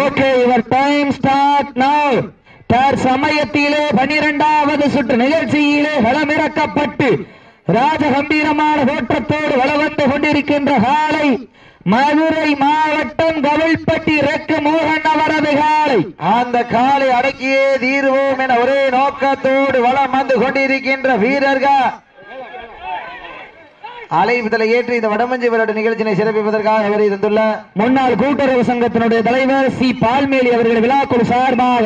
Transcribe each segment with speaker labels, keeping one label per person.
Speaker 1: Okay your time start now தற்சமயத்திலே பனிரெண்டாவது சுற்று நிகழ்ச்சியிலே களமிறக்கப்பட்டு ராஜகம்பீரமான தோற்றத்தோடு வளவந்து கொண்டிருக்கின்ற காலை மதுரை மாவட்டம் கவிழ்பட்டி ரெக்கு மூகன் அவரது காலை.
Speaker 2: அந்த காலை அடக்கியே தீர்வோம் என ஒரே நோக்கத்தோடு வளம் வந்து கொண்டிருக்கின்ற வீரர்கள். அலைவிதலை ஏற்று இந்த வடமஞ்சி விளையாட்டு நிகழ்ச்சியினை சிறப்பிப்பதற்காக வருகை தந்துள்ள
Speaker 1: முன்னாள் கூட்டுறவு சங்கத்தினுடைய தலைவர் சி. பால்மேலி அவர்கள் விழாக்குழு சார்பாக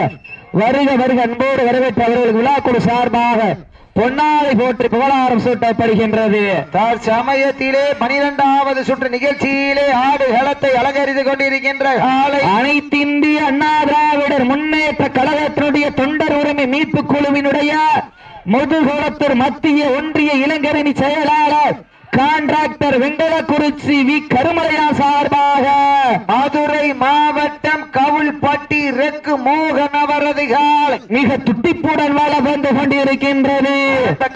Speaker 1: வருக வருக அன்போடு வரவேற்ற அவர்களுக்கு விழாக்குழு சார்பாக பொன்னாலை போற்றி புகழாரம் சூட்டப்படுகின்றது.
Speaker 2: தற்சமயத்திலே பனிரெண்டாவது சுற்று நிகழ்ச்சியிலே ஆடு களத்தை அலங்கரித்துக் கொண்டிருக்கின்ற காலை
Speaker 1: அனைத்திந்திய அண்ணா திராவிடர் முன்னேற்ற கழகத்தினுடைய தொண்டர் உரிமை மீட்பு குழுவினுடைய முதுகுளத்தூர் மத்திய ஒன்றிய இளைஞரணி செயலாளர் கான்ட்ராக்டர் வெங்கடகுறிச்சி வி. கருமலையா சார்பாக
Speaker 2: மதுரை மாவட்டம் கவுள்பட்டி ரெக்கு மோகன் அவரது காலை
Speaker 1: மிக துட்டிப்புடன் வள வந்து கொண்டிருக்கின்றது.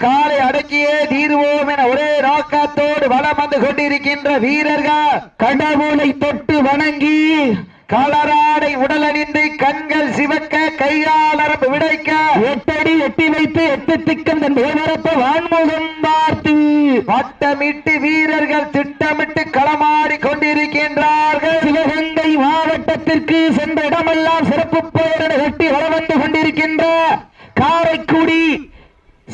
Speaker 2: காலை அடக்கியே தீர்வோம் என ஒரே நோக்கத்தோடு வளம் வந்து கொண்டிருக்கின்ற வீரர்கள்
Speaker 1: கடவுளை தொட்டு வணங்கி
Speaker 2: கலராடை உடலணிந்து கண்கள் சிவக்க கையாளரம்பு விடைக்க.
Speaker 1: எட்டடி எட்டி வைத்து எட்டு திக்கம் தன் விவரப்ப வான்முகம் பார்த்து.
Speaker 2: வட்டமிட்டு வீரர்கள் திட்டமிட்டு களமாடி கொண்டிருக்கின்றார்கள்.
Speaker 1: சிவகங்கை மாவட்டத்திற்கு சென்ற இடமெல்லாம் சிறப்பு பெயரிட கட்டி வள வந்து கொண்டிருக்கின்ற காரைக்குடி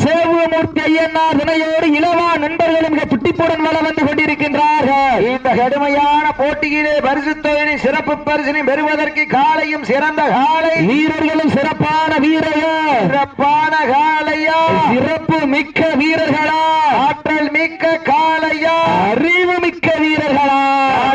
Speaker 1: சேவமூர்த்தி ஐயனார் துணையோடு இளவா நண்பர்களும் மிக துட்டிப்புடன் வள வந்து கொண்டிருக்கின்றார்கள்.
Speaker 2: இந்த கடுமையான போட்டியிலே பரிசுத்தோயினை சிறப்பு பரிசினை பெறுவதற்கு காலையும் சிறந்த காலை.
Speaker 1: வீரர்களும் சிறப்பான வீரர்கள்.
Speaker 2: சிறப்பான காலையா?
Speaker 1: சிறப்பு மிக்க வீரர்களா?
Speaker 2: ஆற்றல் மிக்க காலையா?
Speaker 1: அறிவு மிக்க வீரர்களா?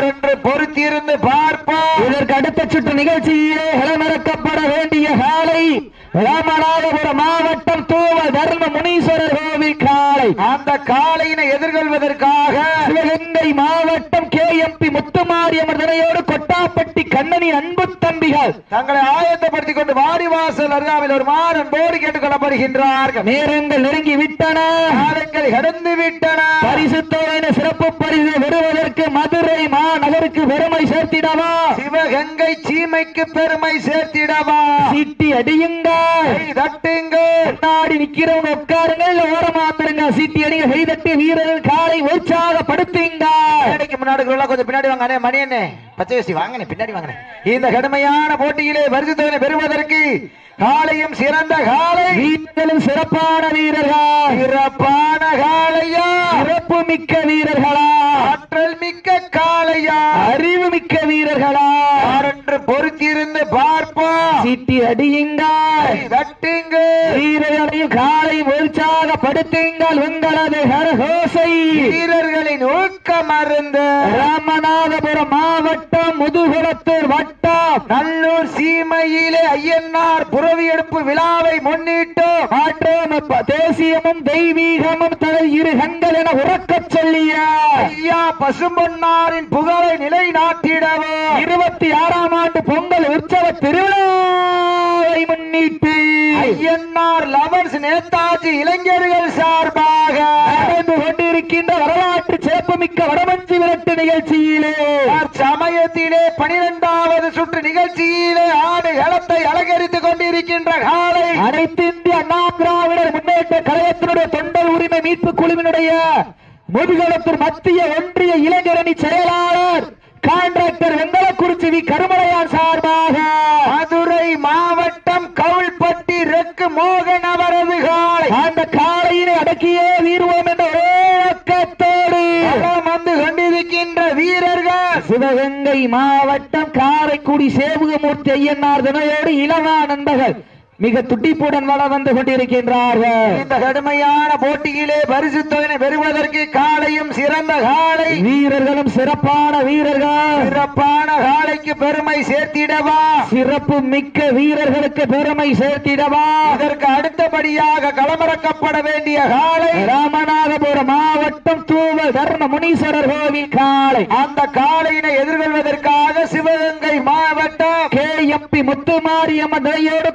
Speaker 2: என்று பொறுத்திருந்து பார்ப்போம்.
Speaker 1: இதற்கு அடுத்த சுற்று நிகழ்ச்சியிலே களமிறக்கப்பட வேண்டிய காலை. ராமநாதபுரம் மாவட்டம் தூவ தர்ம முனீஸ்வரர் கோவில் காலை
Speaker 2: அந்த காலையினை எதிர்கொள்வதற்காக
Speaker 1: சிவகங்கை மாவட்டம் கே எம்பி முத்துமாரியம்மர் துணையோடு கொட்டாப்பட்டி கண்ணனின் அன்பு தம்பிகள்
Speaker 2: தங்களை ஆயத்தப்படுத்திக் கொண்டு வாடிவாசல் அருகாமையில் ஒரு மாறன் போடு கேட்டுக் கொள்ளப்படுகின்றார்கள்
Speaker 1: நேரங்கள் நெருங்கி விட்டன.
Speaker 2: காலங்கள் கடந்து விட்டன.
Speaker 1: பரிசுத்தோடு சிறப்பு பரிசு பெறுவதற்கு மதுரை மாநகருக்கு பெருமை சேர்த்திடவா?
Speaker 2: சிவகங்கை சீமைக்கு பெருமை சேர்த்திடவா?
Speaker 1: சீட்டி அடியுங்கள்.
Speaker 2: கை தட்டுங்க
Speaker 1: முன்னாடி நிக்கிறவங்க உட்காருங்கள். ஓரமா திருங்க சீட்டி அடிங்க. கை தட்டி வீரர்கள் காலை உற்சாகப்படுத்துங்க
Speaker 2: முன்னாடி கொஞ்சம் பின்னாடி வாங்க. அண்ணே, மணி அண்ணே. பச்சை வாங்கனே பின்னாடி வாங்கனே இந்த கடுமையான போட்டியிலே தொகையை பெறுவதற்கு காலையும் சிறந்த காலை
Speaker 1: வீரர்களும் சிறப்பான வீரர்கள்.
Speaker 2: சிறப்பான காலையா
Speaker 1: சிறப்பு மிக்க வீரர்களா.
Speaker 2: ஆற்றல் மிக்க காலையா
Speaker 1: அறிவு மிக்க வீரர்களா.
Speaker 2: யாரென்று பொறுத்திருந்து பார்ப்போம்
Speaker 1: சீட்டி அடியுங்க
Speaker 2: தட்டுங்க
Speaker 1: வீரர்களையும் காலை உற்சாகப்படுத்துங்கள் உங்களது
Speaker 2: வீரர்களின் ஊக்கம் அருந்து
Speaker 1: ராமநாதபுரம் மாவட்டம் முதுகுளத்தூர் வட்டம்.
Speaker 2: நல்லூர் சீமையிலே ஐயனார் புறவி எடுப்பு விழாவை முன்னிட்டு
Speaker 1: மாற்றம் தேசியமும் தெய்வீகமும் தலை இரு கண்கள் என உறக்கச் சொல்லிய
Speaker 2: ஐயா பசும்பொன்னாரின் புகழை நிலைநாட்டிடவோ.
Speaker 1: இருபத்தி ஆறாம் ஆண்டு பொங்கல் உற்சவ திருவிழாவை முன்னிட்டு
Speaker 2: ஐயனார் லவர்ஸ் நேதாஜி இளைஞர்கள் சார்பாக
Speaker 1: நடந்து கொண்டிருக்கின்ற வரலாற்று சிறப்புமிக்க வடமஞ்சி விரட்டு நிகழ்ச்சியிலே
Speaker 2: சமயத்திலே பனிரெண்டாவது சுற்று நிகழ்ச்சியிலே ஆடு களத்தை அலங்கரித்துக் கொண்டிருக்கின்ற காலை
Speaker 1: அனைத்து இந்திய அண்ணா திராவிடர் முன்னேற்ற கழகத்தினுடைய தொண்டர் உரிமை மீட்பு குழுவினுடைய முதுகலத்தூர் மத்திய ஒன்றிய இளைஞரணி செயலாளர் கான்ட்ராக்டர் வெங்கலக்குறிச்சி வி. கருமலையான் சார்பாக
Speaker 2: மதுரை மாவட்டம் கவுள்பட்டி ரெக்கு மோகன் அவரது காலை.
Speaker 1: அந்த காலையினை அடக்கியே வீறுவோம் என்ற ஒரே நோக்கத்தோடு
Speaker 2: களம் வந்து கொண்டிருக்கின்ற வீரர்கள்
Speaker 1: சிவகங்கை மாவட்டம் காரைக்குடி சேவுகமூர்த்தி ஐயனார் தினையோடு இளவா நண்பர்கள் மிக துட்டிப்புடன் வள வந்து கொண்டிருக்கின்றார்கள்.
Speaker 2: இந்த கடுமையான போட்டியிலே பரிசு தொகையை பெறுவதற்கு காலையும் சிறந்த காலை.
Speaker 1: வீரர்களும் சிறப்பான வீரர்கள்.
Speaker 2: சிறப்பான காலைக்கு பெருமை சேர்த்திடவா?
Speaker 1: சிறப்பு மிக்க வீரர்களுக்கு பெருமை சேர்த்திடவா?
Speaker 2: இதற்கு அடுத்தபடியாக களமிறக்கப்பட வேண்டிய காலை.
Speaker 1: ராமநாதபுரம் மாவட்டம் தூவல் தர்ம முனீஸ்வரர் கோவில் காளை
Speaker 2: அந்த காளையினை எதிர்கொள்வதற்காக சிவகங்கை மாவட்டம்
Speaker 1: கே எம்பி முத்துமாரியம்மன் துணையோடு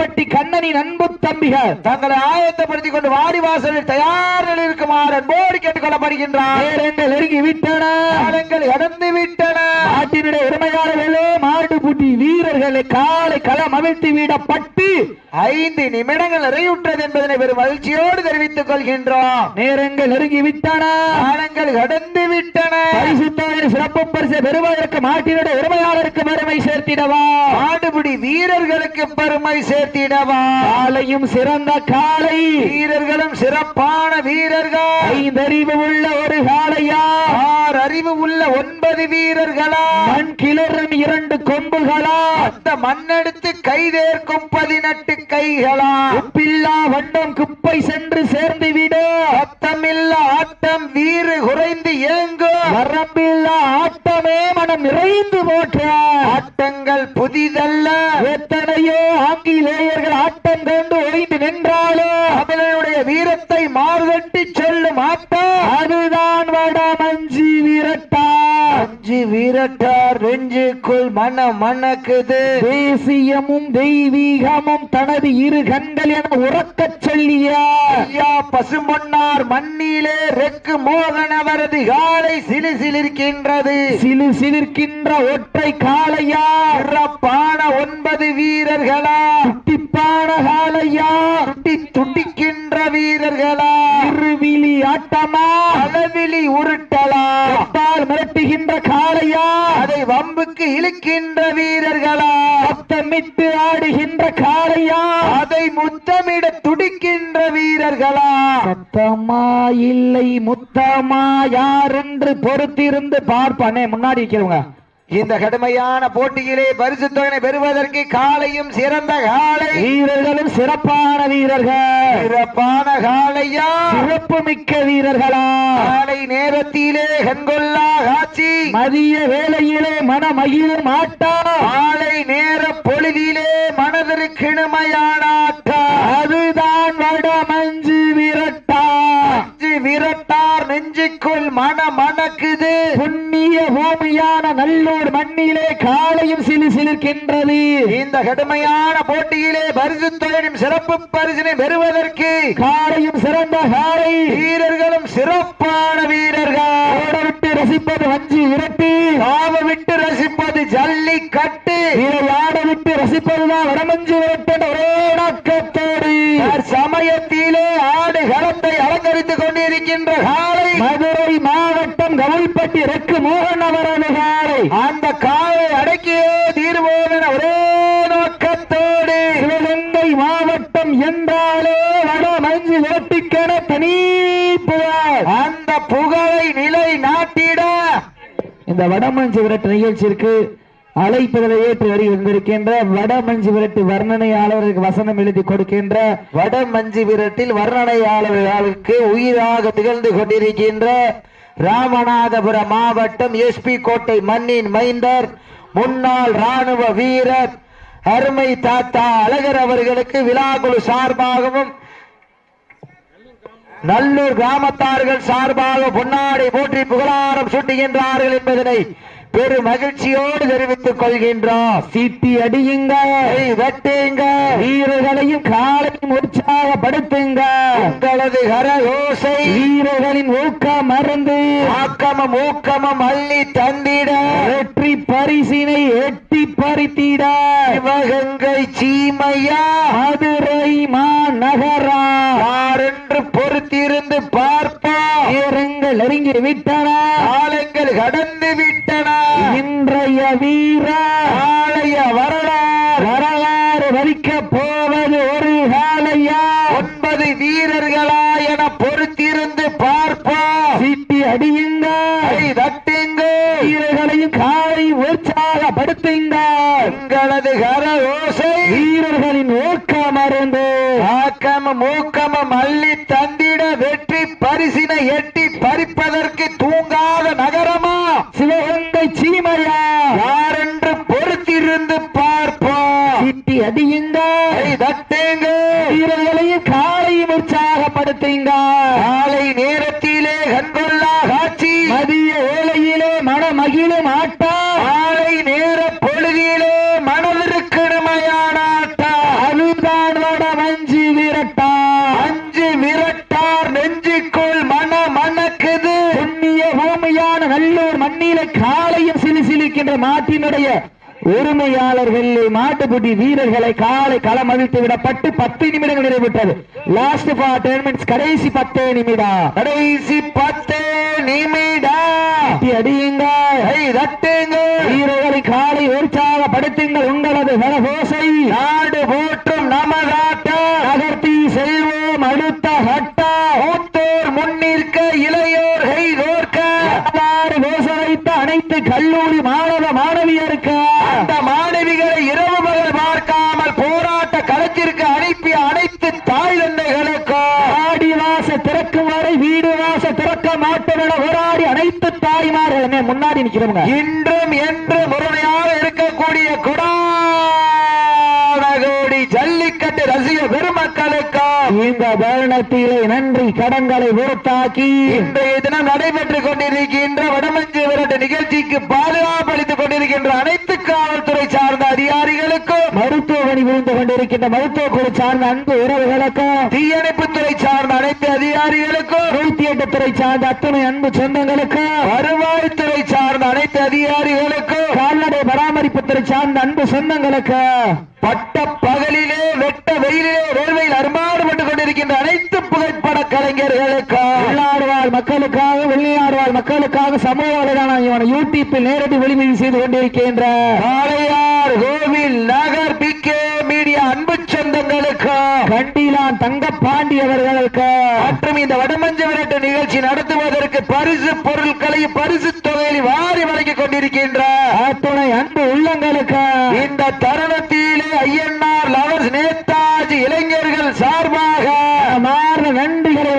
Speaker 1: கொட்டாப்பட்டி கண்ணனின் அன்பு தம்பிகள்
Speaker 2: தங்களை ஆயத்தப்படுத்திக் கொண்டு வாடிவாசலில் தயார் நிலையில் இருக்குமாறு அன்போடு கேட்டுக் கொள்ளப்படுகின்றார்
Speaker 1: நேரங்கள் நெருங்கி விட்டன
Speaker 2: காலங்கள் கடந்து விட்டன
Speaker 1: நாட்டினுடைய உரிமையாளர்களே மாடு பூட்டி வீரர்களே காலை களம் அவிழ்த்து விடப்பட்டு
Speaker 2: ஐந்து நிமிடங்கள் நிறைவுற்றது என்பதனை பெரும் மகிழ்ச்சியோடு தெரிவித்துக் கொள்கின்றோம்.
Speaker 1: நேரங்கள் நெருங்கி விட்டன
Speaker 2: காலங்கள் கடந்து விட்டன
Speaker 1: பரிசுத்தவரின் சிறப்பு பரிசு பெறுவதற்கு மாட்டினுடைய உரிமையாளருக்கு பெருமை சேர்த்திடவா?
Speaker 2: ஆடுபிடி வீரர்களுக்கு பெருமை சேர்த்திடவா
Speaker 1: காலையும் சிறந்த காலை.
Speaker 2: வீரர்களும் சிறப்பான வீரர்கள்.
Speaker 1: ஐந்தறிவு உள்ள ஒரு காளையா?
Speaker 2: ஆறு அறிவு உள்ள ஒன்பது வீரர்களா?
Speaker 1: மண் கிளறும் இரண்டு கொம்புகளா?
Speaker 2: அந்த மண்ணெடுத்து கைதேர்க்கும் பதினெட்டு கைகளா?
Speaker 1: உப்பில்லா வண்டம் குப்பை சென்று சேர்ந்து விட
Speaker 2: அத்தமில்ல ஆட்டம் வீறு குறைந்து ஏங்கும்
Speaker 1: வரம்பில்லா ஆட்டமே மனம் நிறைந்து போற்ற.
Speaker 2: ஆட்டங்கள் புதிதல்ல.
Speaker 1: எத்தனையோ ஆங்கிலேயர்கள் ஆட்டம் கண்டு ஓய்ந்து நின்றாலும்
Speaker 2: அவர்களுடைய வீரத்தை மாறுதட்டி செல்லும் ஆட்டம்
Speaker 1: அதுதான் வடமஞ்சி மஞ்சி
Speaker 2: வீரட்டா வீரட்டார் நெஞ்சுக்குள் மன மணக்குது.
Speaker 1: தேசியமும் தெய்வீகமும் தனது இரு கண்கள் என உறக்கச் சொல்லிய
Speaker 2: ஐயா பசும்பொன்னார் மண்ணிலே ரெக்கு மோகன் அவரது காலை சிலு சிலிர்க்கின்றது
Speaker 1: சிலு சிலிர்க்கின்ற ஒற்றை காளையா?
Speaker 2: சிறப்பான ஒன்பது வீரர்களா?
Speaker 1: துட்டிப்பான காளையா?
Speaker 2: துட்டி துடிக்கின்ற வீரர்களா?
Speaker 1: இருவிழி ஆட்டமா?
Speaker 2: வீரர்களா
Speaker 1: சத்தமா இல்லை முத்தமா யார் என்று பொறுத்திருந்து பார்ப்பானே முன்னாடி இருக்கிறவங்க
Speaker 2: இந்த கடுமையான போட்டியிலே பரிசு தொகை பெறுவதற்கு காலையும் சிறந்த காலை.
Speaker 1: வீரர்களும் சிறப்பான வீரர்கள்.
Speaker 2: சிறப்பான காலையா?
Speaker 1: சிறப்பு மிக்க வீரர்களா?
Speaker 2: காலை நேரத்திலே கண்கொள்ளா காட்சி.
Speaker 1: மதிய வேளையிலே மனமகிழும் ஆட்டம்.
Speaker 2: காலை நேர பொழுதிலே ஆட்டம் நெஞ்சுக்குள் மன மணக்குது
Speaker 1: புண்ணிய பூமியான நல்லூர் மண்ணிலே காலையும் சிலு சிலிர்க்கின்றது.
Speaker 2: இந்த கடுமையான போட்டியிலே பரிசு தொகையும் சிறப்பு பரிசினை பெறுவதற்கு
Speaker 1: காலையும் சிறந்த காலை
Speaker 2: வீரர்களும் சிறப்பான வீரர்கள்.
Speaker 1: ஓட விட்டு ரசிப்பது வஞ்சி விரட்டி.
Speaker 2: காவ விட்டு ரசிப்பது ஜல்லிக்கட்டு.
Speaker 1: விளையாட விட்டு ரசிப்பதுதான் வடமஞ்சு விரட்டு ஒரே நோக்கத்தோடு.
Speaker 2: சமயத்திலே ஆடு களத்தை அலங்கரித்துக் கொண்டிருக்கின்ற காலை
Speaker 1: மதுரை மாவட்டம் கவுல்பட்டி ரெக்கு மோகன் அவரது காலை
Speaker 2: அந்த காலை அடக்கியே தீர்வோம் ஒரே நோக்கத்தோடு
Speaker 1: சிவகங்கை மாவட்டம் என்றாலே வட மஞ்சு விரட்டிக்கென தனி புகழ்
Speaker 2: அந்த புகழை நிலை நாட்டிட.
Speaker 1: இந்த வடமஞ்சு விரட்டு நிகழ்ச்சிக்கு அழைப்புகளை ஏற்று வரி வந்திருக்கின்ற வடமஞ்சு விரட்டு வர்ணனையாளருக்கு வசனம் எழுதி கொடுக்கின்ற
Speaker 2: வட மஞ்சு விரட்டில் வர்ணனையாளர்களுக்கு உயிராக திகழ்ந்து கொண்டிருக்கின்ற ராமநாதபுரம் மாவட்டம் எஸ்பி கோட்டை மண்ணின் மைந்தர் முன்னாள் ராணுவ வீரர் அருமை தாத்தா அழகர் அவர்களுக்கு விழாக்குழு சார்பாகவும் நல்லூர் கிராமத்தார்கள் சார்பாக பொன்னாடை போற்றி புகழாரம் சூட்டுகின்றார்கள் என்பதனை பெரு மகிழ்ச்சியோடு தெரிவித்துக் கொள்கின்றோம்
Speaker 1: சீட்டி அடியுங்க.
Speaker 2: கை தட்டுங்க
Speaker 1: வீரர்களையும் காலையும் உற்சாகப்படுத்துங்க
Speaker 2: உங்களது கரகோசை
Speaker 1: வீரர்களின் ஊக்கம் மறந்து
Speaker 2: ஆக்கமம் ஊக்கமம் அள்ளி தந்திட.
Speaker 1: வெற்றி பரிசினை எட்டி பறித்திட.
Speaker 2: சிவகங்கை சீமையா.
Speaker 1: மதுரை மாநகரா.
Speaker 2: யாரென்று
Speaker 1: வீரங்கள் நெருங்கி விட்டன.
Speaker 2: காலங்கள் கடந்து விட்டன.
Speaker 1: இன்றைய வீர
Speaker 2: நாளைய வரலாறு
Speaker 1: வரலாறு வலிக்க போவது ஒரு காலையா
Speaker 2: ஒன்பது வீரர்களா என பொறுத்திருந்து பார்ப்போம்.
Speaker 1: சீட்டி அடியுங்க.
Speaker 2: தட்டுங்க.
Speaker 1: வீரர்களையும் காலை உற்சாகப்படுத்துங்க.
Speaker 2: உங்களது கரகோசை
Speaker 1: வீரர்களின் ஊக்கம் மருந்து
Speaker 2: ஆக்கமம் ஊக்கமம் அள்ளி தந்திட வெற்றி பரிசினை எட்டி பறிப்பதற்கு தூங்காத நகரமா?
Speaker 1: சிவகங்கை சீமையா?
Speaker 2: யாரென்று பொறுத்திருந்து பார்ப்போம்
Speaker 1: சீட்டி அடியுங்க.
Speaker 2: கை தட்டுங்க.
Speaker 1: வீரர்களையும் காலையும் உற்சாகப்படுத்துங்க. மாட்டுப்புட்டி வீரர்களை காலை களம் அழித்து விடப்பட்டு பத்து நிமிடங்கள் நிறைவிட்டது லாஸ்ட் ஃபார் டென் மினிட்ஸ் கடைசி பத்தே நிமிடம்
Speaker 2: கடைசி பத்து நிமிடம்
Speaker 1: அடியுங்க
Speaker 2: கை
Speaker 1: நிக்கிறவங்க
Speaker 2: இன்றும் என் குடானகோடி ஜல்லிக்கட்டு ரசிக பெருமக்களுக்கும்
Speaker 1: இந்த தருணத்திலே நன்றி கடன்களை உறுத்தாக்கி
Speaker 2: இன்றைய தினம் நடைபெற்றுக் கொண்டிருக்கின்ற வடமஞ்சு விரட்டு நிகழ்ச்சிக்கு பாதுகாப்பு அளித்துக் கொண்டிருக்கின்ற அனைத்து காவல்துறை சார்ந்த அதிகாரிகளுக்கும்
Speaker 1: மருத்துவ பணி புரிந்து கொண்டிருக்கின்ற மருத்துவ குழு சார்ந்த அன்பு உறவுகளுக்கும்
Speaker 2: தீயணைப்புத்துறை சார்ந்த அனைத்து அதிகாரிகளுக்கும்
Speaker 1: நூத்தி எட்டு துறை சார்ந்த அத்தனை அன்பு சொந்தங்களுக்கும்
Speaker 2: வருவாய்த்துறை சார்ந்த அனைத்து அதிகாரிகளுக்கும்
Speaker 1: கால்நடை பராமரிப்புத்துறை சார்ந்த அன்பு சொந்தங்களுக்கு
Speaker 2: பட்ட பகலிலே வெட்ட வெயிலிலே வேர்வையில் அருமாறுபட்டுக் கொண்டிருக்கின்ற அனைத்து புகைப்பட கலைஞர்களுக்கும்
Speaker 1: உள்நாடு வாழ் மக்களுக்காக வெளிநாடு வாழ் மக்களுக்காக சமூக வலைதளம் இவன் யூடியூப்பில் நேரடி ஒளிமொழி செய்து கொண்டிருக்கின்ற
Speaker 2: காளையார் கோவில் நகர் பி கே மீடியா அன்பு சொந்தங்களுக்கும்
Speaker 1: கண்டிலான் தங்க பாண்டியவர்களுக்கு
Speaker 2: மற்றும் இந்த வடமஞ்ச விரட்டு நிகழ்ச்சி நடத்துவதற்கு பரிசு பொருட்களை பரிசு தொகையில் வாரி வழங்கிக் கொண்டிருக்கின்ற
Speaker 1: அத்துணை அன்பு உள்ளங்களுக்கு.
Speaker 2: இந்த தருணத்திலே ஐயன்னார் லவர்ஸ் நேதாஜி இளைஞர்கள் சார்பாக
Speaker 1: மார்ந்த நன்றிகளை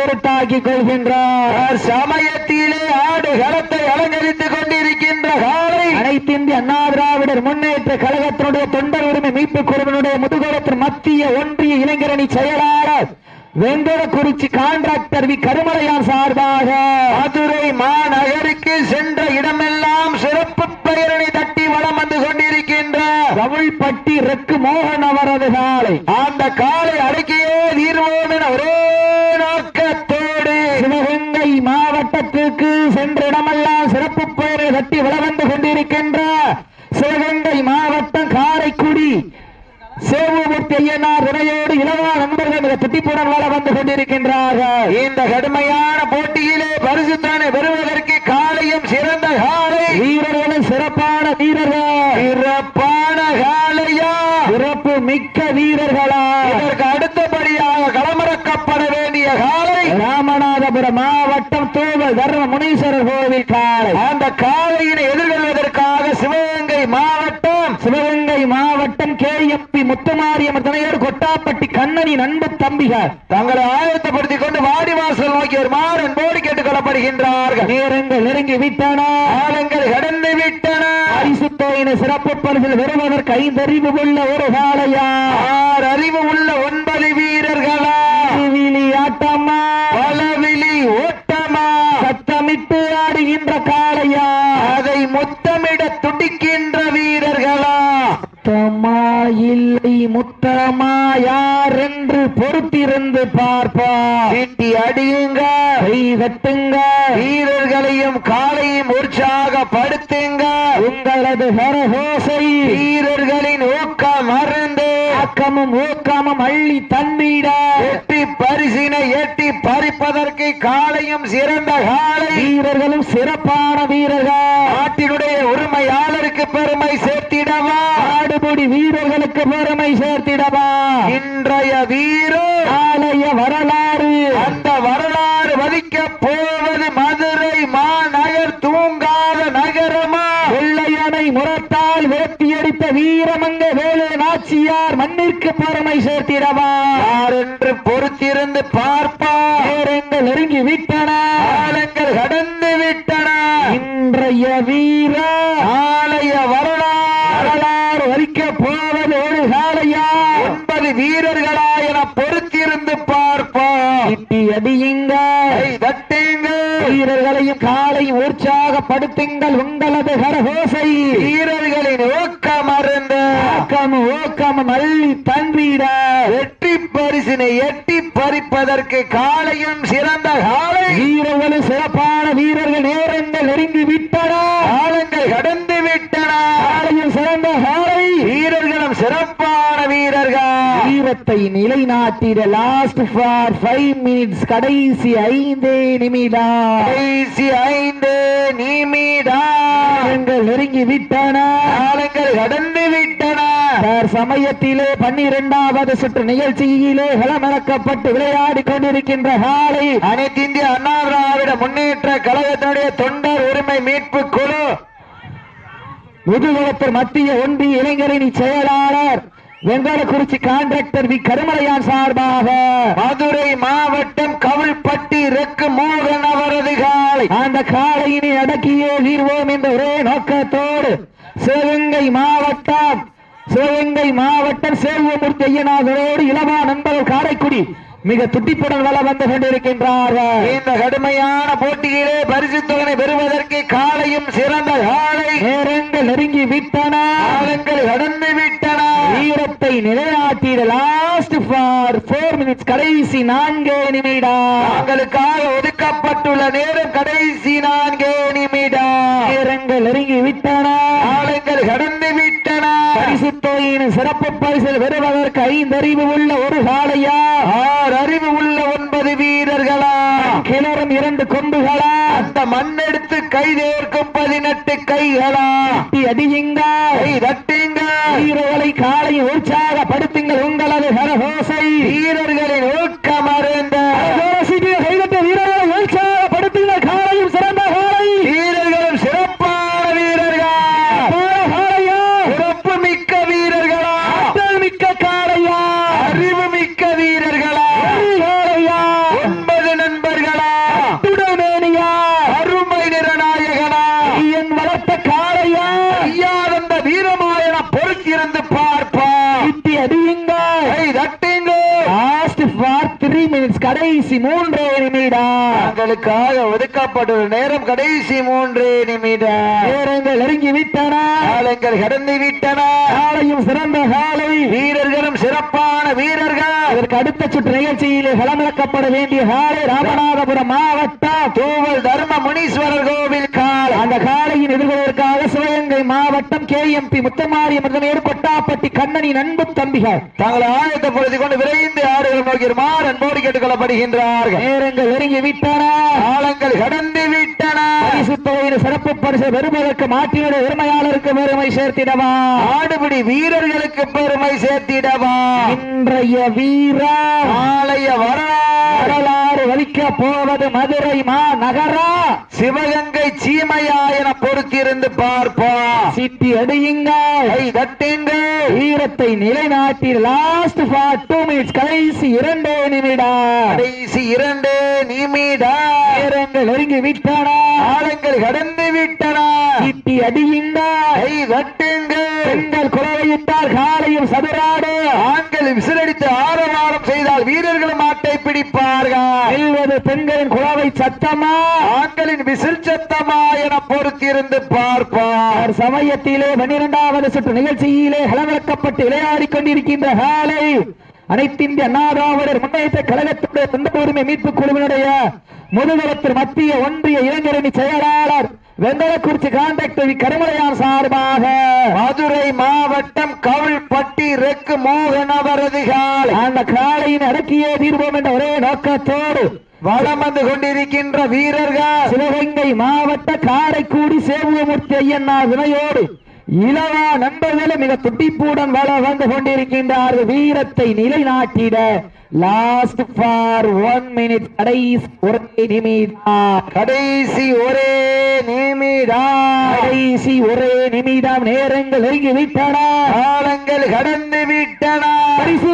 Speaker 1: கொள்கின்றார்.
Speaker 2: சமயத்திலே ஆடு களத்தை அலங்கரித்துக் கொண்டிருக்கின்ற காலை
Speaker 1: அனைத்து இந்திய அண்ணா திராவிடர் முன்னேற்ற கழகத்தினுடைய தொண்டர் உரிமை மீட்பு குழுவினுடைய முதுகுளத்தின் மத்திய ஒன்றிய இளைஞரணி செயலாளர் வெங்கடக்குறிச்சி கான்ட்ராக்டர் வி கருமலையான் சார்பாக
Speaker 2: மதுரை மாநகருக்கு சென்ற இடமெல்லாம் சிறப்பு பெயரணி தட்டி வளம் வந்து கொண்டிருக்கின்ற
Speaker 1: தமிழ்பட்டி ரெக்கு மோகன் அவரது காலை.
Speaker 2: அந்த காலை அடக்கியே தீர்வோம் என ஒரே நோக்கத்தோடு
Speaker 1: சிவகங்கை மாவட்டத்திற்கு சென்ற இடமெல்லாம் சிறப்பு பெயரை கட்டி வளவந்து கொண்டிருக்கின்ற சிவகங்கை மாவட்டம் காரைக்குடி. சேவூர்த்தி ஐயனார் துணையோடு இளவா நண்பர்கள் மிக துட்டிப்புடன் வள வந்து கொண்டிருக்கின்றார்கள்.
Speaker 2: இந்த கடுமையான போட்டியிலே பரிசுத்தானை பெறுவதற்கு காலையும் சிறந்த காலை.
Speaker 1: வீரர்களும் சிறப்பான வீரர்கள்.
Speaker 2: சிறப்பான காலையா.
Speaker 1: சிறப்பு மிக்க வீரர்களா.
Speaker 2: இதற்கு அடுத்தபடியாக களமிறக்கப்பட வேண்டிய காலை
Speaker 1: ராமநாதபுரம் மாவட்டம் தூவல் தர்ம முனீஸ்வரர் கோவில் காலை.
Speaker 2: அந்த காலையினை எதிர்கொள்வதற்காக சிவகங்கை மாவட்டம்
Speaker 1: சிவகங்கை மாவட்டம் கேஎம்பி முத்துமாரியம்மன் துணையோர் கொட்டாப்பட்டி கண்ணனின் அன்பு தம்பிகள்.
Speaker 2: தங்களை ஆயத்தப்படுத்திக் கொண்டு வாடி வாசல் நோக்கி வருமாறு அன்போடு கேட்டுக் கொள்ளப்படுகின்றார்கள்.
Speaker 1: நேரங்கள் நெருங்கி விட்டன.
Speaker 2: காலங்கள் கடந்து விட்டன.
Speaker 1: பரிசுத்தோயின சிறப்பு பரிசில் பெறுவதற்கு ஐந்தறிவு உள்ள ஒரு காலையா
Speaker 2: ஆறு அறிவு உள்ள ஒன்பது வீரர்களா?
Speaker 1: விழி ஆட்டம்மா
Speaker 2: பலவிழி ஓட்டமா
Speaker 1: சத்தமிட்டு ஆடுகின்ற காளையா
Speaker 2: அதை முத்தமிட துடிக்கின்ற வீரர்களா
Speaker 1: முத்தமா இல்லை முத்தமா யார் என்று பொறுத்திருந்து பார்ப்பா
Speaker 2: வீட்டி அடியுங்க
Speaker 1: கை தட்டுங்க
Speaker 2: வீரர்களையும் காலையும் உற்சாகப்படுத்துங்க
Speaker 1: கரகோசை
Speaker 2: வீரர்களின் ஊக்கம் மறந்து
Speaker 1: ஆக்கமும் ஊக்கமும் அள்ளி தந்திட.
Speaker 2: எட்டி பரிசினை எட்டி பறிப்பதற்கு காலையும் சிறந்த காலை.
Speaker 1: வீரர்களும் சிறப்பான வீரர்கள்.
Speaker 2: நாட்டினுடைய உரிமையாளருக்கு பெருமை சேர்த்திடவா?
Speaker 1: ஆடுபடி வீரர்களுக்கு பெருமை சேர்த்திடவா?
Speaker 2: இன்றைய வீரர்
Speaker 1: ஆலய வரலாறு.
Speaker 2: அந்த வரலாறு வதிக்க போவது மதுரை மாநகர் தூங்காத
Speaker 1: வீரமங்க வேலு நாச்சியார் மண்ணிற்கு பெருமை சேர்த்திடவா?
Speaker 2: யார் என்று பொறுத்திருந்து பார்ப்பா.
Speaker 1: நேரங்கள் நெருங்கி விட்டன.
Speaker 2: காலங்கள் கடந்து விட்டன.
Speaker 1: இன்றைய வீர
Speaker 2: ஆலய வரலாறு
Speaker 1: வரிக்க போவது ஒரு காலையா
Speaker 2: ஒன்பது வீரர்களா என பொறுத்திருந்து பார்ப்போம்.
Speaker 1: இட்டி அடியுங்க
Speaker 2: கை தட்டுங்கள்.
Speaker 1: வீரர்களையும் காலை உற்சாகப்படுத்துங்கள் உங்களது கரகோசை.
Speaker 2: வீரர்களின் ஊக்கம் அருந்த.
Speaker 1: ஊக்கம் ஊக்கம் மல்லி தந்திட
Speaker 2: வெற்றி பரிசினை எட்டி பறிப்பதற்கு காலையும் சிறந்த காலை.
Speaker 1: வீரர்களும் சிறப்பான வீரர்கள் நேரங்கள் நெருங்கி விட்டன. காலங்கள் கடந்து விட்டன. காலையும் சிறந்த காலை. வீரர்களும் சிறப்பான வீரர்கள். வீரத்தை நிலைநாட்டிட லாஸ்ட் ஃபார் ஃபைவ் மினிட்ஸ் கடைசி ஐந்தே நிமிடம்.
Speaker 2: கடைசி ஐந்து நிமிடம்
Speaker 1: காலங்கள் நெருங்கி விட்டன.
Speaker 2: காலங்கள் கடந்து விட்டன.
Speaker 1: சமயத்திலே பன்னிரெண்டாவது சுற்று நிகழ்ச்சியிலே களமிறக்கப்பட்டு விளையாடி கொண்டிருக்கின்ற காலை
Speaker 2: அனைத்து இந்திய அண்ணா திராவிட முன்னேற்ற கழகத்தினுடைய தொண்டர் உரிமை மீட்பு குழு.
Speaker 1: முதுகுளத்தூர் மத்திய ஒன்றிய இளைஞரணி செயலாளர் வெங்கடக்குறிச்சி கான்ட்ராக்டர் வி கருமலையான் சார்பாக
Speaker 2: மதுரை மாவட்டம் கவுள்பட்டி ரெக்கு மோகன் அவரது காலை
Speaker 1: அந்த காளையினை அடக்கியே தீர்வோம் என்ற ஒரே நோக்கத்தோடு சிவகங்கை மாவட்டம் சிவகங்கை மாவட்டம் சேவமூர்த்தி ஐயனாதரோடு இளவா நண்பர்கள் காரைக்குடி மிக துட்டிப்புடன் வள வந்து கொண்டிருக்கின்றார்கள்.
Speaker 2: இந்த கடுமையான போட்டியிலே பரிசு தொகனை பெறுவதற்கு காலையும் சிறந்த காலை
Speaker 1: நேரங்கள் நெருங்கி விட்டன
Speaker 2: காலங்கள் கடந்து விட்டன
Speaker 1: வீரத்தை நிலைநாட்டிட லாஸ்ட் ஃபார் போர் மினிட்ஸ் கடைசி நான்கே நிமிடம்
Speaker 2: தங்களுக்காக ஒதுக்கப்பட்டுள்ள நேரம் கடைசி நான்கே நிமிடம்
Speaker 1: நேரங்கள் நெருங்கி விட்டன
Speaker 2: காலங்கள் கடந்து விட்டன
Speaker 1: பரிசு தொகையின் சிறப்பு பரிசில் பெறுவதற்கு ஐந்தறிவு உள்ள ஒரு காளையா
Speaker 2: ஆறு அறிவு உள்ள ஒன்பது வீரர்களா?
Speaker 1: கிளறும் இரண்டு கொம்புகளா?
Speaker 2: அந்த மண்ணெடுத்து கை தேர்க்கும் பதினெட்டு கைகளா?
Speaker 1: கட்டி அடியுங்கள்
Speaker 2: கை தட்டுங்க?
Speaker 1: வீரர்களை காலை உற்சாகப்படுத்துங்கள் உங்களது கரகோசை.
Speaker 2: வீரர்களின் ஊக்கம் அறிந்த
Speaker 1: கரகோசைக்கு கைதட்ட வீரர்களை உற்சாகப்படுத்துங்கள் காலையும் சிறந்த காலை
Speaker 2: வீரர்களும் சிறப்பான வீரர்கள்
Speaker 1: காளையா
Speaker 2: சிறப்பு மிக்க வீரர்களா
Speaker 1: ஆற்றல் மிக்க காளையா
Speaker 2: அறிவு மிக்க வீரர்களா
Speaker 1: காளையா
Speaker 2: ஒன்பது நண்பர்களா
Speaker 1: துடமேனியா
Speaker 2: அருமை நிறநாயகனா
Speaker 1: என் வளர்த்த காளையா
Speaker 2: ஐயானந்த வீரமாயன பொறுத்திருந்து பார்ப்பா
Speaker 1: கட்டி அடியுங்கள்
Speaker 2: கை தட்டுங்க
Speaker 1: லாஸ்ட் ஃபார் த்ரீ மினிட்ஸ் கடைசி மூன்றே
Speaker 2: தங்களுக்காக ஒதுக்கப்பட்டுள்ள நேரம் கடைசி மூன்று நிமிடம்.
Speaker 1: நேரங்கள் நெருங்கி விட்டன
Speaker 2: காலங்கள் கடந்து விட்டன
Speaker 1: காலையும் சிறந்த காலை.
Speaker 2: வீரர்களும் சிறப்பான வீரர்கள்.
Speaker 1: இதற்கு அடுத்த சுற்று நிகழ்ச்சியிலே களமிறக்கப்பட வேண்டிய காலை ராமநாதபுரம் மாவட்டம்.
Speaker 2: தூவல் தர்ம முனீஸ்வரர் கோவில் கால்.
Speaker 1: அந்த காலையின் எதிர்கொள்வதற்காக சிவகங்கை மாவட்டம் கே எம் பி முத்தமாரி முதலியோடு கொட்டாப்பட்டி கண்ணனின் அன்பு தம்பிகள்.
Speaker 2: தங்களை ஆயத்தப்படுத்திக் கொண்டு விரைந்து ஆடுகள் நோக்கியுமாறு அன்போடு கேட்டுக்கொள்ளப்படுகின்றார்கள்
Speaker 1: நேரங்கள் நெருங்கி விட்டன
Speaker 2: காலங்கள் கடந்து விட்டன.
Speaker 1: பரிசு தொகையின் சிறப்பு பரிசு பெறுவதற்கு மாட்டினுடைய உரிமையாளருக்கு பெருமை சேர்த்திடவா.
Speaker 2: ஆடுபிடி வீரர்களுக்கு பெருமை சேர்த்திடவா.
Speaker 1: இன்றைய வீரா
Speaker 2: ஆலய வரலாறு.
Speaker 1: வரலாறு வலிக்க போவது மதுரை மா நகரா
Speaker 2: சிவகங்கை சீமையா என பொறுத்திருந்து பார்ப்போம்
Speaker 1: சிட்டி அடியுங்கள்
Speaker 2: கை தட்டுங்கள்
Speaker 1: வீரத்தை நிலைநாட்டி லாஸ்ட் ஃபார் டூ மினிட்ஸ் கடைசி இரண்டே நிமிடம்
Speaker 2: கடைசி இரண்டு நிமிடம்
Speaker 1: நேரங்கள் நெருங்கி விட்டன.
Speaker 2: காலங்கள் கடந்து விட்டன.
Speaker 1: சிட்டி அடியுங்கள்
Speaker 2: கை தட்டுங்கள்
Speaker 1: பெண்கள் குலவையிட்டால் காலையும் சதுராடு.
Speaker 2: ஆண்கள் விசிலடித்து ஆரவாரம் செய்தால் வீரர்களும் ஆட்டை பிடிப்பார்கள்.
Speaker 1: பெண்களின் குலவை சத்தமா?
Speaker 2: ஆண்களின் விசில் சத்தமா என பொறுத்திருந்து பார்ப்போம்
Speaker 1: அவர் சமயத்திலே பன்னிரெண்டாவது சுற்று நிகழ்ச்சியிலே களமிறக்கப்பட்டு விளையாடிக் கொண்டிருக்கின்ற காலை அனைத்திந்திய அண்ணாதாவடர் முன்னேற்ற கழகத்துடைய சொந்த உரிமை மீட்பு குழுவினுடைய முதுகுளத்தில் மத்திய ஒன்றிய இளைஞரணி செயலாளர் வெங்கடக்குறிச்சி கான்ட்ராக்டர் கருமலையான் சார்பாக
Speaker 2: மதுரை மாவட்டம் கவிழ்பட்டி ரெக்கு மோகன் அவரது காலை
Speaker 1: அந்த காலையின் அடக்கியே தீர்வோம் என்ற ஒரே நோக்கத்தோடு
Speaker 2: வலம் வந்து கொண்டிருக்கின்ற வீரர்கள்.
Speaker 1: சிவகங்கை மாவட்ட காரைக்குடி சேவுகமூர்த்தி ஐயன்னா வினையோடு இளவா நண்பர்களும் மிக துட்டிப்புடன் வள வந்து கொண்டிருக்கின்றார்கள். வீரத்தை நிலைநாட்டிட லாஸ்ட் ஃபார் ஒன் மினிட் கடைசி ஒரே நிமிடம்.
Speaker 2: கடைசி ஒரே நிமிடம்.
Speaker 1: கடைசி ஒரே நிமிடம் நேரங்கள் நெருங்கி விட்டன
Speaker 2: காலங்கள் கடந்து விட்டன
Speaker 1: பரிசு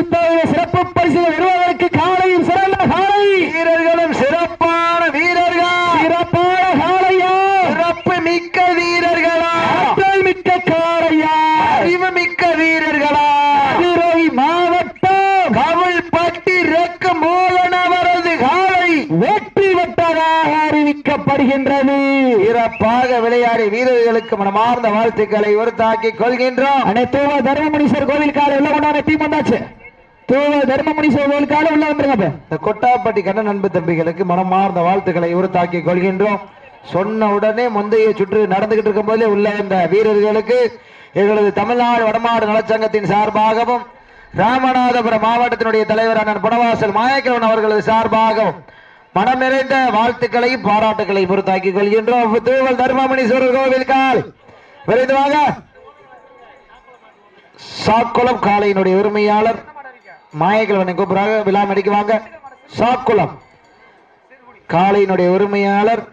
Speaker 1: சிறப்பு பரிசு வருவதற்கு காலையும் சிறந்த காலை.
Speaker 2: வீரர்களும் சிறப்பான வீரர்கள்
Speaker 1: சிறப்பான காலையா
Speaker 2: சிறப்பு மிக்க வீரர்களா
Speaker 1: ஆற்றல் மிக்க காலையா
Speaker 2: அறிவு மிக்க வீரர்களா
Speaker 1: மதுரை மாவட்டம்
Speaker 2: கவிழ்பட்டி ரெக்கு மோகன் அவரது காலை
Speaker 1: வெற்றி பெற்றதாக அறிவிக்கப்படுகின்றது
Speaker 2: சிறப்பாக விளையாடி வீரர்களுக்கு மனமார்ந்த வாழ்த்துக்களை உறுத்தாக்கிக் கொள்கின்றோம்.
Speaker 1: அனைத்து தர்மமுனீஸ்வர் கோவில் காலை உள்ள கொண்டாட டீம் வந்தாச்சு. தூவ தர்மமுனீஸ்வர் கோவில் காலை உள்ள வந்துருங்க.
Speaker 2: இந்த கொட்டாப்பட்டி கண்ணன் அன்பு தம்பிகளுக்கு மனமார்ந்த வாழ்த்துக்களை உறுத்தாக்கிக் கொள்கின்றோம். சொன்ன உடனே முந்தைய சுற்று நடந்துகிட்டு இருக்கும் போதே உள்ள இந்த வீரர்களுக்கு எங்களது தமிழ்நாடு வடமாடு நலச்சங்கத்தின் சார்பாகவும் ராமநாதபுரம் மாவட்டத்தினுடைய தலைவர் அண்ணன் புனவாசல் மாயக்கிழவன் அவர்களது சார்பாக மனம் நிறைந்த வாழ்த்துக்களை பாராட்டுகளை பொறுத்தாக்கிக் கொள்கின்றோம். தூவல் தர்மமணீஸ்வரர் கோவில் கால். விரைந்து வாங்க சாக்குளம் காளையினுடைய உரிமையாளர் மாயக்கிழவனை கூப்பிடுறாங்க. விழா மடிக்கு வாங்க. சாக்குளம் காளையினுடைய உரிமையாளர்